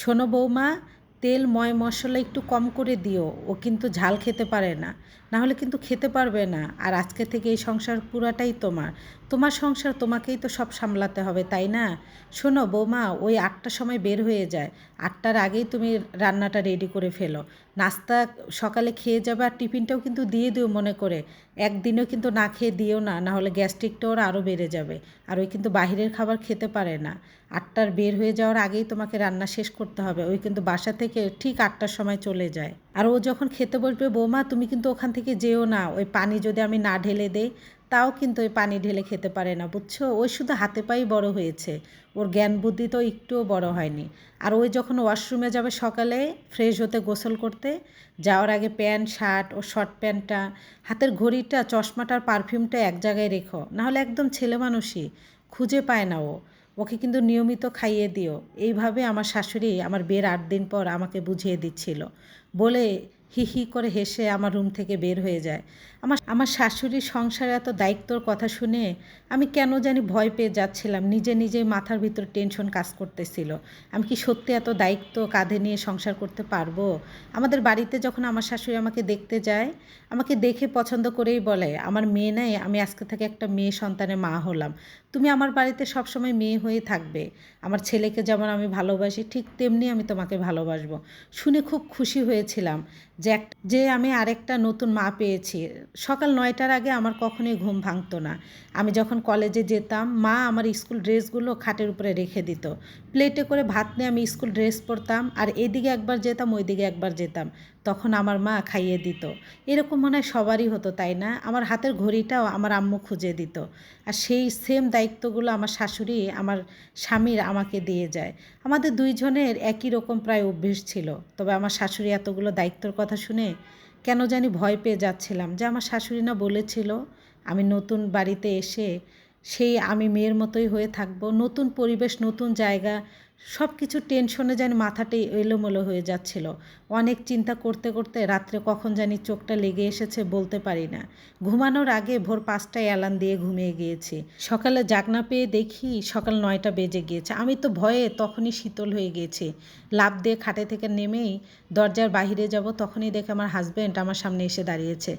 শোনো বৌমা, তেল ময় মশলা একটু কম করে দিও, ও কিন্তু ঝাল খেতে পারে না। না হলে কিন্তু খেতে পারবে না। আর আজকে থেকে এই সংসার পুরাটাই তোমার। তোমার সংসার তোমাকেই তো সব সামলাতে হবে, তাই না? শোনো বৌমা, ওই আটটার সময় বের হয়ে যায়। আটটার আগেই তুমি রান্নাটা রেডি করে ফেলো। নাস্তা সকালে খেয়ে যাবে আর টিফিনটাও কিন্তু দিয়ে দিও মনে করে। একদিনও কিন্তু না খেয়ে দিও না না হলে গ্যাস্ট্রিকটা ওর আরও বেড়ে যাবে। আর ওই কিন্তু বাহিরের খাবার খেতে পারে না। আটটার বের হয়ে যাওয়ার আগেই তোমাকে রান্না শেষ করতে হবে। ওই কিন্তু বাসা থেকে ঠিক আটটার সময় চলে যায়। আর ও যখন খেতে বসবে, বৌমা তুমি কিন্তু ওখান থেকে যেও না। ওই পানি যদি আমি না ঢেলে দেই তাও কিন্তু ওই পানি ঢেলে খেতে পারে না, বুঝছ? ওই শুধু হাতে পাই বড় হয়েছে। ওর জ্ঞান বুদ্ধি তো একটুও বড় হয়নি। আর ওই যখন ওয়াশরুমে যাবে সকালে ফ্রেশ হতে, গোসল করতে, যাওয়ার আগে প্যান্ট, শার্ট ও শর্ট প্যান্টটা, হাতের ঘড়িটা চশমাটার পারফিউমটা এক জায়গায় রেখো। নাহলে একদম ছেলে মানুষই খুঁজে পায় না ও। ওকে কিন্তু নিয়মিত খাইয়ে দিও। এইভাবে আমার শাশুড়ি আমার বিয়ের আট দিন পর আমাকে বুঝিয়ে দিচ্ছিল। বলে হি হি করে হেসে আমার রুম থেকে বের হয়ে যায়। আমার আমার শাশুড়ির সংসারে এত দায়িত্বর কথা শুনে আমি কেন জানি ভয় পেয়ে যাচ্ছিলাম, নিজে নিজেই মাথার ভিতর টেনশন কাজ করতেছিল। আমি কি সত্যি এত দায়িত্ব কাঁধে নিয়ে সংসার করতে পারব? আমাদের বাড়িতে যখন আমার শাশুড়ি আমাকে দেখতে যায়, আমাকে দেখে পছন্দ করেই বলে, আমার মেয়ে নাই, আমি আজকে থেকে একটা মেয়ে সন্তানের মা হলাম। তুমি আমার বাড়িতে সবসময় মেয়ে হয়ে থাকবে। আমার ছেলেকে যেমন আমি ভালোবাসি, ঠিক তেমনি আমি তোমাকে ভালোবাসবো। শুনে খুব খুশি হয়েছিলাম। যে যে আমি আরেকটা নতুন মা পেয়েছি। সকাল নয়টার আগে আমার কখনোই ঘুম ভাঙতো না। আমি যখন কলেজে যেতাম, মা আমার স্কুল ড্রেসগুলো খাটের উপরে রেখে দিত। প্লেটে করে ভাত নিয়ে আমি স্কুল ড্রেস পরতাম, আর এদিকে একবার যেতাম, ওইদিকে একবার যেতাম। তখন আমার মা খাইয়ে দিত। এরকম মনে হয় সবারই হতো, তাই না? আমার হাতের ঘড়িটাও আমার আম্মু খুঁজে দিত। আর সেই সেম দায়িত্বগুলো আমার শাশুড়ি, আমার স্বামীর আমাকে দিয়ে যায়। আমাদের দুইজনের একই রকম প্রায় অভ্যেস ছিল। তবে আমার শাশুড়ি এতগুলো দায়িত্বর কথা শুনে কেন জানি ভয় পেয়ে যাচ্ছিলাম যে আমার শাশুড়ি না বলেছিল, আমি নতুন বাড়িতে এসে সেই আমি মেয়ের মতোই হয়ে থাকব। নতুন পরিবেশ, নতুন জায়গা সব কিছু টেনশনে যেন মাথাটাই এলোমেলো হয়ে যাচ্ছিল। অনেক চিন্তা করতে করতে রাত্রে কখন জানি চোখটা লেগে এসেছে বলতে পারি না। ঘুমানোর আগে ভোর পাঁচটায় অ্যালার্ম দিয়ে ঘুমিয়ে গিয়েছি। সকালে জাগনা পেয়ে দেখি সকাল নয়টা বেজে গিয়েছে। আমি তো ভয়ে তখনই শীতল হয়ে গিয়েছি। লাভ দিয়ে খাটে থেকে নেমেই দরজার বাহিরে যাব তখনই দেখে আমার হাজব্যান্ড আমার সামনে এসে দাঁড়িয়েছে।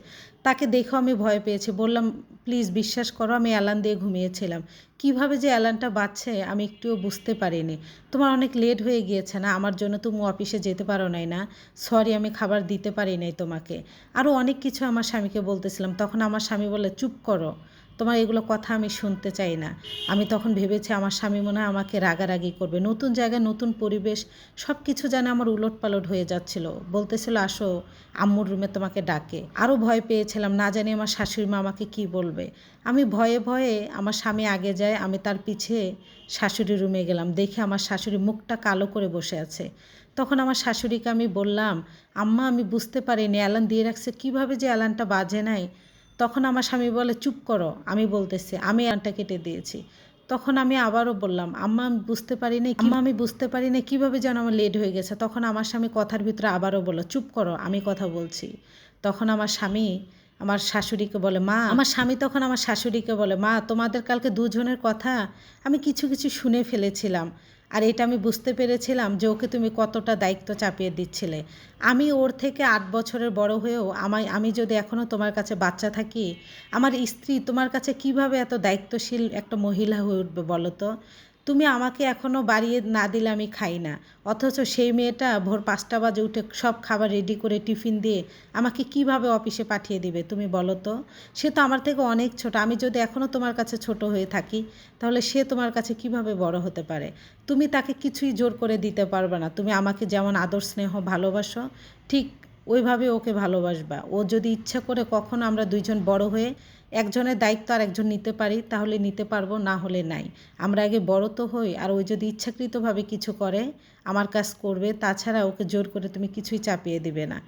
তাকে দেখেও আমি ভয় পেয়েছি। বললাম, প্লিজ বিশ্বাস করো, আমি অ্যালার্ম দিয়ে ঘুমিয়েছিলাম। কীভাবে যে অ্যালার্মটা বাজছে, আমি একটুও বুঝতে পারিনি। তোমার অনেক লেট হয়ে গিয়েছে না? আমার জন্য তুমি অফিসে যেতে পারো নাই না? সরি, আমি খাবার দিতে পারি নাই তোমাকে। আরও অনেক কিছু আমার স্বামীকে বলতেছিলাম। তখন আমার স্বামী বলে চুপ করো। তোমার এগুলো কথা আমি শুনতে চাই না। আমি তখন ভেবেছি আমার স্বামী মনে হয় আমাকে রাগারাগি করবে। নতুন জায়গায় নতুন পরিবেশ সব কিছু যেন আমার উলট পালট হয়ে যাচ্ছিল। বলতেছিল, আসো, আম্মুর রুমে তোমাকে ডাকে। আরও ভয় পেয়েছিলাম, না জানি আমার শাশুড়ি মা আমাকে কী বলবে। আমি ভয়ে ভয়ে আমার স্বামী আগে যায়, আমি তার পিছে শাশুড়ি রুমে গেলাম। দেখে আমার শাশুড়ি মুখটা কালো করে বসে আছে। তখন আমার শাশুড়িকে আমি বললাম, আম্মা, আমি বুঝতে পারিনি অ্যালান দিয়ে রাখছে। কীভাবে যে অ্যালানটা বাজে নাই তখন আমার স্বামী বলে, চুপ করো, আমি বলতেছি, আমি আনটা কেটে দিয়েছি। তখন আমি আবারও বললাম, আম্মা, আমি বুঝতে পারি না আম্মা, আমি বুঝতে পারি না কীভাবে যেন আমার লেট হয়ে গেছে। তখন আমার স্বামী কথার ভিতরে আবারও বলো চুপ করো, আমি কথা বলছি। তখন আমার স্বামী আমার শাশুড়িকে বলে, মা, আমার স্বামী তখন আমার শাশুড়িকে বলে, মা, তোমাদের কালকে দুজনের কথা আমি কিছু কিছু শুনে ফেলেছিলাম। আর এটা আমি বুঝতে পেরেছিলাম যে ওকে তুমি কতটা দায়িত্ব চাপিয়ে দিচ্ছিলে। আমি ওর থেকে আট বছরের বড় হয়েও আমায়, আমি যদি এখনও তোমার কাছে বাচ্চা থাকি, আমার স্ত্রী তোমার কাছে কীভাবে এত দায়িত্বশীল একটা মহিলা হয়ে উঠবে বলো তো? তুমি আমাকে এখনও বাড়িয়ে না দিলে আমি খাই না। অথচ সেই মেয়েটা ভোর পাঁচটা বাজে উঠে সব খাবার রেডি করে টিফিন দিয়ে আমাকে কীভাবে অফিসে পাঠিয়ে দিবে, তুমি বলো তো? সে তো আমার থেকে অনেক ছোট, আমি যদি এখনও তোমার কাছে ছোট হয়ে থাকি, তাহলে সে তোমার কাছে কীভাবে বড় হতে পারে? তুমি তাকে কিছুই জোর করে দিতে পারবে না। তুমি আমাকে যেমন আদর, স্নেহ, ভালোবাসো, ঠিক ওইভাবে ওকে ভালোবাসবা। ও যদি ইচ্ছা করে কখনো আমরা দুইজন বড় হয়ে একজনের দায়িত্ব আর একজন নিতে পারি, তাহলে নিতে পারব, না হলে নাই। আমরা আগে বড় তো হই, আর ওই যদি ইচ্ছাকৃতভাবে কিছু করে, আমার কাজ করবে, তাছাড়া ওকে জোর করে তুমি কিছুই চাপিয়ে দিবে না।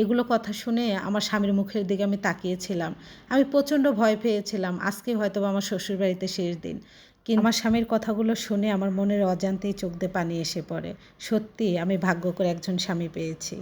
এগুলো কথা শুনে আমার স্বামীর মুখের দিকে আমি তাকিয়েছিলাম। আমি প্রচণ্ড ভয় পেয়েছিলাম, আজকে হয়তো আমার শ্বশুরবাড়িতে শেষ দিন। কিন্তু আমার স্বামীর কথাগুলো শুনে আমার মনের অজান্তেই চোখ দিয়ে পানি এসে পড়ে। সত্যি, আমি ভাগ্য করে একজন স্বামী পেয়েছি।